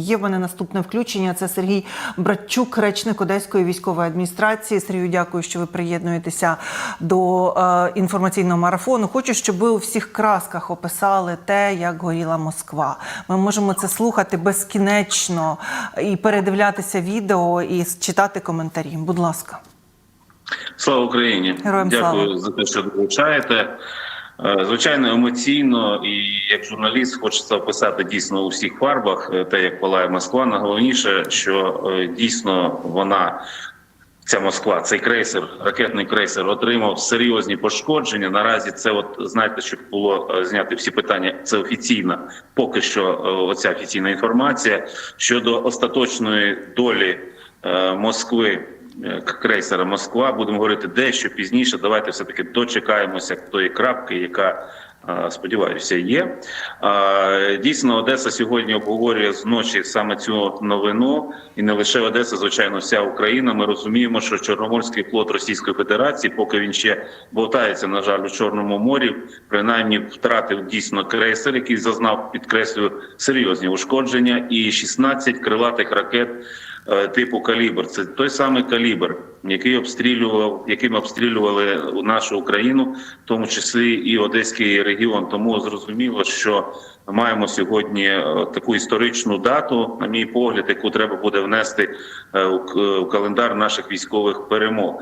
Є в мене наступне включення. Це Сергій Братчук, речник Одеської військової адміністрації. Сергію, дякую, що ви приєднуєтеся до е, інформаційного марафону. Хочу, щоб ви у всіх красках описали те, як горіла Москва. Ми можемо це слухати безкінечно і передивлятися відео і читати коментарі. Будь ласка. Слава Україні! Героям Дякую слава. за те, що долучаєте. Е, Звичайно, емоційно і як журналіст хочеться описати дійсно у всіх фарбах е, те, як палає Москва. Найголовніше, що е, дійсно вона. Ця Москва, цей крейсер, ракетний крейсер, отримав серйозні пошкодження. Наразі це, от знаєте, щоб було зняти всі питання. Це офіційна, поки що оця офіційна інформація щодо остаточної долі Москви. Е, Крейсера Москва будемо говорити дещо пізніше. Давайте все таки дочекаємося тої крапки, яка е, сподіваюся є. Дійсно, Одеса сьогодні обговорює зночі саме цю новину, і не лише Одеса, звичайно, вся Україна. Ми розуміємо, що Чорноморський флот Російської Федерації, поки він ще болтається, на жаль, у Чорному морі, принаймні втратив дійсно крейсер, який зазнав підкреслюю серйозні ушкодження, і 16 крилатих ракет типу калібр. Це той самий калібр, який обстрілював, яким обстрілювали нашу Україну, в тому числі і Одеський регіон. Тому зрозуміло, що маємо сьогодні е, таку історичну дату, на мій погляд, яку треба буде внести е, к- у календар наших військових перемог.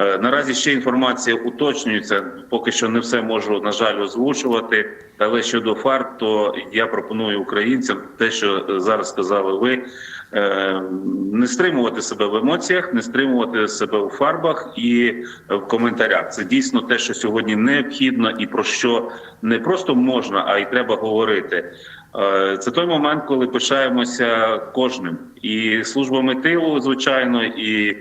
Е, Наразі ще інформація уточнюється. Поки що не все можу на жаль озвучувати. Але щодо фарт, то я пропоную українцям те, що е, зараз сказали ви. е, Не стримувати себе в емоціях, не стримувати себе у фарбах і в коментарях. Це дійсно те, що сьогодні необхідно, і про що не просто можна, а й треба говорити. Це той момент, коли пишаємося кожним і службами тилу, звичайно, і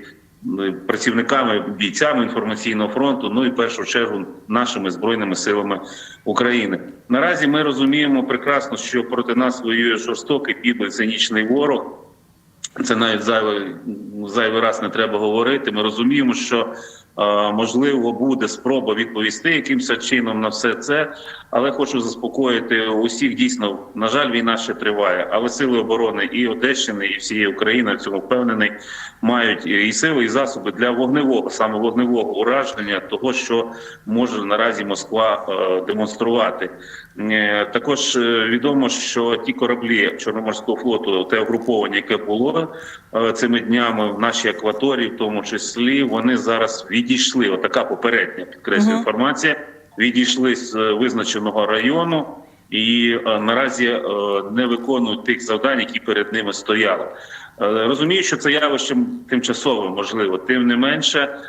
працівниками, бійцями інформаційного фронту, ну і в першу чергу нашими збройними силами України. Наразі ми розуміємо прекрасно, що проти нас воює жорстокий підлий цинічний ворог. Це навіть зайвий, зайвий раз не треба говорити. Ми розуміємо, що можливо буде спроба відповісти якимось чином на все це. Але хочу заспокоїти усіх. Дійсно, на жаль, війна ще триває. Але сили оборони і Одещини, і всієї України в цьому впевнений, мають і сили, і засоби для вогневого, саме вогневого ураження того, що може наразі Москва е, демонструвати. Е, Також е, відомо, що ті кораблі Чорноморського флоту, те угруповання, яке було е, цими днями в нашій акваторії, в тому числі, вони зараз відійшли. Отака попередня підкреслюю Мгм. інформація. Відійшли з е, визначеного району і е, наразі е, не виконують тих завдань, які перед ними стояли. Розумію, що це явище тимчасове, можливо, тим не менше.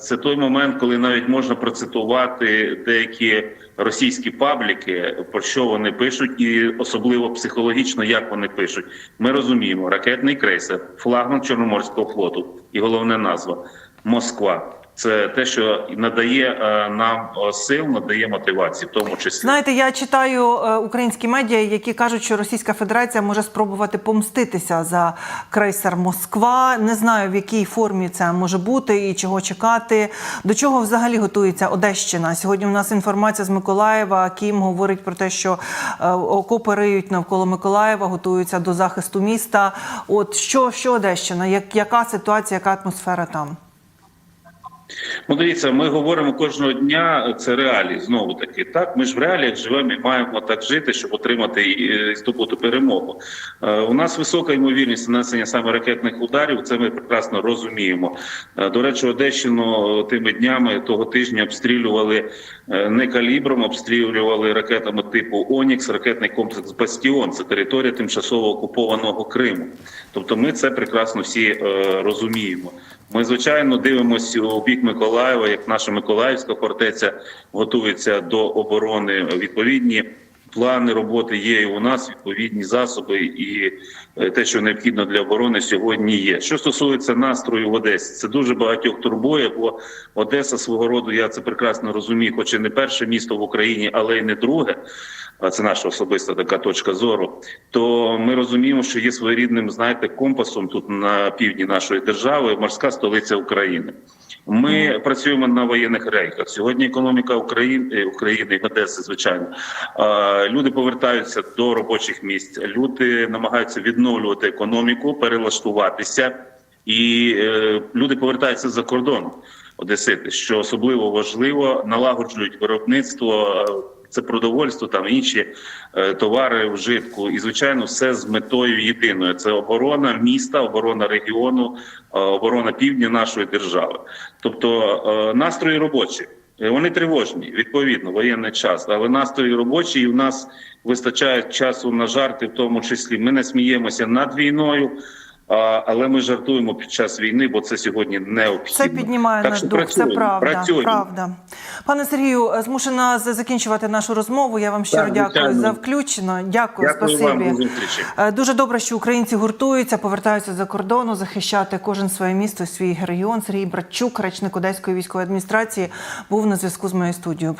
Це той момент, коли навіть можна процитувати деякі російські пабліки, про що вони пишуть, і особливо психологічно, як вони пишуть. Ми розуміємо, ракетний крейсер, флагман Чорноморського флоту, і головна назва Москва. Це те, що надає е, нам е, сил, надає мотивації, в тому числі. Знаєте, я читаю е, українські медіа, які кажуть, що Російська Федерація може спробувати помститися за крейсер Москва. Не знаю, в якій формі це може бути і чого чекати. До чого взагалі готується Одещина? Сьогодні у нас інформація з Миколаєва. Кім говорить про те, що окопи риють навколо Миколаєва, готуються до захисту міста. От що, що Одещина? Як, яка ситуація, яка атмосфера там? Ну, дивіться, ми говоримо кожного дня. Це реалії знову таки. Так, ми ж в реаліях живемо і маємо так жити, щоб отримати і здобути перемогу. Е, У нас висока ймовірність нанесення саме ракетних ударів. Це ми прекрасно розуміємо. Е, До речі, Одещину тими днями того тижня обстрілювали е, не калібром, обстрілювали ракетами типу Онікс, ракетний комплекс Бастіон. Це територія тимчасово окупованого Криму. Тобто, ми це прекрасно всі е, розуміємо. Ми звичайно дивимося у бік Миколаєва, як наша Миколаївська фортеця готується до оборони. Відповідні плани роботи є і у нас, відповідні засоби, і е, те, що необхідно для оборони, сьогодні є. Що стосується настрою в Одесі, це дуже багатьох турбує, бо Одеса свого роду, я це прекрасно розумію, хоч і не перше місто в Україні, але й не друге. Це наша особиста така точка зору. То ми розуміємо, що є своєрідним, знаєте, компасом тут на півдні нашої держави, морська столиця України. Ми працюємо на воєнних рейках. Сьогодні економіка України, України і Одеси, звичайно. Е, Люди повертаються до робочих місць. Люди намагаються відновлювати економіку, перелаштуватися, і е, люди повертаються за кордон. Одесити, що особливо важливо, налагоджують виробництво. Це продовольство, там інші е, товари вжитку, і звичайно, все з метою єдиною: це оборона міста, оборона регіону, е, оборона півдня нашої держави. Тобто е, настрої робочі. Вони тривожні, відповідно, воєнний час, але настрої робочі, і в нас вистачає часу на жарти, в тому числі. Ми не сміємося над війною, але ми жартуємо під час війни, бо це сьогодні необхідно. Це піднімає Так наш дух. Це правда. працюємо. правда. Пане Сергію, е, змушена закінчувати нашу розмову. Я вам щиро Так, дякую за включено. Дякую, Дякую спасибі. вам. Е, Дуже добре, що українці гуртуються, повертаються за кордону, захищати кожен своє місто, свій регіон. Сергій Братчук, речник Одеської військової адміністрації, був на зв'язку з моєю студією.